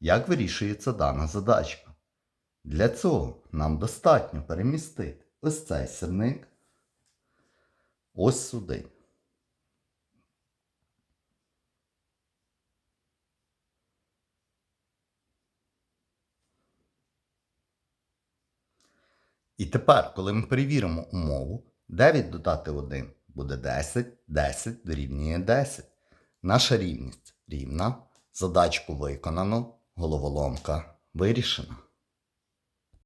Як вирішується дана задачка? Для цього нам достатньо перемістити ось цей сирник ось сюди. І тепер, коли ми перевіримо умову, 9 додати 1 буде 10, 10 дорівнює 10. Наша рівність рівна. Задачку виконано, головоломка вирішена.